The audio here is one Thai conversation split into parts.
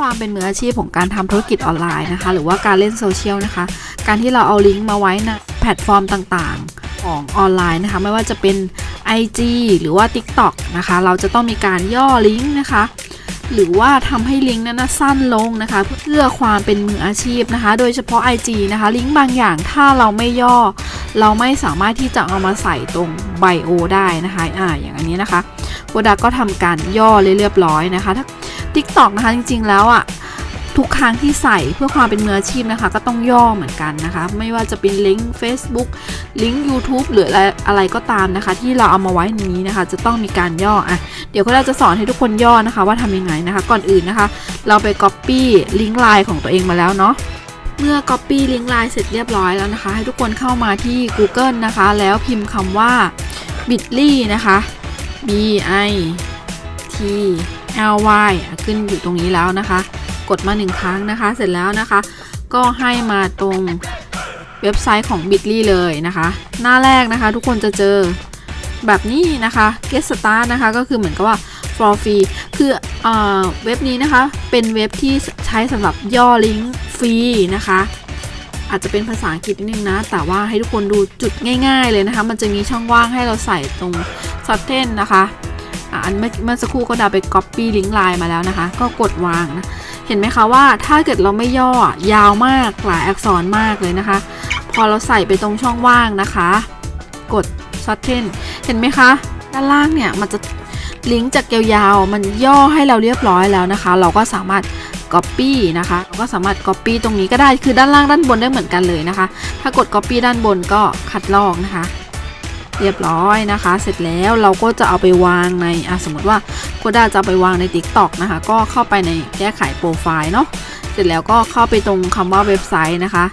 ความเป็นมืออาชีพของการทำธุรกิจออนไลน์นะคะ หรือว่าการเล่นโซเชียลนะคะ การที่เราเอาลิงก์มาไว้ในแพลตฟอร์มต่างๆ ของออนไลน์นะคะ ไม่ว่าจะเป็น IG หรือว่า TikTok นะคะ เราจะต้องมีการย่อลิงก์นะคะหรือว่าทำให้ลิงก์นั้นสั้นลงนะคะ เพื่อความเป็นมืออาชีพนะคะ โดยเฉพาะ IG นะคะ ลิงก์บางอย่างถ้าเราไม่ย่อ เราไม่สามารถที่จะเอามาใส่ตรงไบโอได้นะคะอ่าอย่างอันนี้นะคะโกดาก็ทำการย่อเรียบร้อยนะคะถ้า TikTok นะคะจริงๆแล้วอะทุกครั้งที่ใส่เพื่อความเป็นมืออาชีพนะคะ ก็ต้องย่อเหมือนกันนะคะ ไม่ว่าจะเป็นลิงก์ Facebook ลิงก์ YouTube หรืออะไรอะไรก็ตามนะคะ ที่เราเอามาไว้ในนี้นะคะ จะต้องมีการย่ออะเดี๋ยวก็เราจะสอนให้ทุกคนย่อนะคะ ว่าทำยังไงนะคะ ก่อนอื่นนะคะ เราไป Copy ลิงก์ไลน์ของตัวเองมาแล้วเนาะเมื่อ Copy ลิงก์ไลน์เสร็จเรียบร้อยแล้วนะคะ ให้ทุกคนเข้ามาที่ Google นะคะ แล้วพิมพ์คำว่า bit.ly นะคะ b i t l y ขึ้นอยู่ตรงนี้แล้วนะคะ กดมาหนึ่งครั้งนะคะ เสร็จแล้วนะคะ ก็ให้มาตรงเว็บไซต์ของ bit.ly เลยนะคะ หน้าแรกนะคะ ทุกคนจะเจอแบบนี้นะคะ get start นะคะ ก็คือเหมือนกับว่า for free คือเออเว็บนี้นะคะ เป็นเว็บที่ใช้สำหรับย่อลิงก์ฟรีนะคะ อาจจะเป็นภาษาอังกฤษนิดนึงนะ แต่ว่าให้ทุกคนดูจุดง่าย ๆ เลยนะคะ มันจะมีช่องว่างให้เราใส่ตรงซัตเทนนะคะ อันเมื่อสักครู่ก็ดาไป Copy ลิงก์ไลน์มาแล้วนะคะ ก็กดวางนะเห็นไหมคะว่าถ้าเกิดเราไม่ย่อยาวมากหลายอักษรมากเลยนะคะ พอเราใส่ไปตรงช่องว่างนะคะ กดซัตเทนเห็นไหมคะ ด้านล่างเนี่ยมันจะลิงก์จากยาวๆมันย่อให้เราเรียบร้อยแล้วนะคะ เราก็สามารถ Copy นะคะเราก็สามารถ Copy ตรงนี้ก็ได้คือด้านล่างด้านบนได้เหมือนกันเลยนะคะ ถ้ากด Copy ด้านบนก็คัดลอกนะคะ เรียบร้อยนะคะ เสร็จแล้วเราก็จะเอาไปวางในสมมติว่าโคด้าจะเอาไปวางใน TikTok นะคะ ก็เข้าไปในแก้ไขโปรไฟล์เนาะเสร็จแล้วก็เข้าไปตรงคำว่าเว็บไซต์นะคะ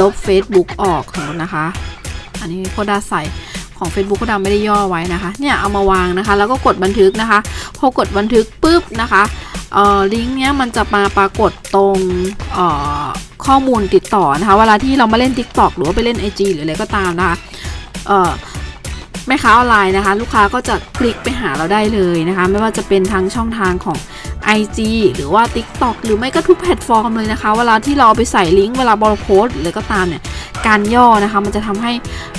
ลบ Facebook ออกนะคะ อันนี้โคด้าใส่ของ Facebook โคด้าไม่ได้ย่อไว้นะคะ เนี่ยเอามาวางนะคะ แล้วก็กดบันทึกนะคะ พอกดบันทึกปุ๊บนะคะเอ่อลิงก์เนี้ยมันจะมาปรากฏตรงเอ่อข้อมูลติดต่อนะคะ เวลาที่เรามาเล่น TikTok หรือว่าไปเล่น IG หรืออะไรก็ตามนะคะเอ่อ แม่ค้าออนไลน์นะคะ ลูกค้าก็จะคลิกไปหาเราได้เลยนะคะ ไม่ว่าจะเป็นทั้งช่องทางของ IG หรือว่า TikTok หรือไม่ก็ทุกแพลตฟอร์มเลยนะคะ เวลาที่เราไปใส่ลิงก์เวลาบอลโพสหรือก็ตามเนี่ยการย่อนะคะ มันจะทำให้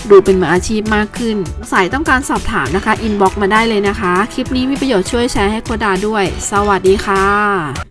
ดูเป็นมืออาชีพมากขึ้น สายต้องการสอบถามนะคะอินบ็อกมาได้เลยนะคะ คลิปนี้มีประโยชน์ช่วยแชร์ให้โคดาด้วย สวัสดีค่ะ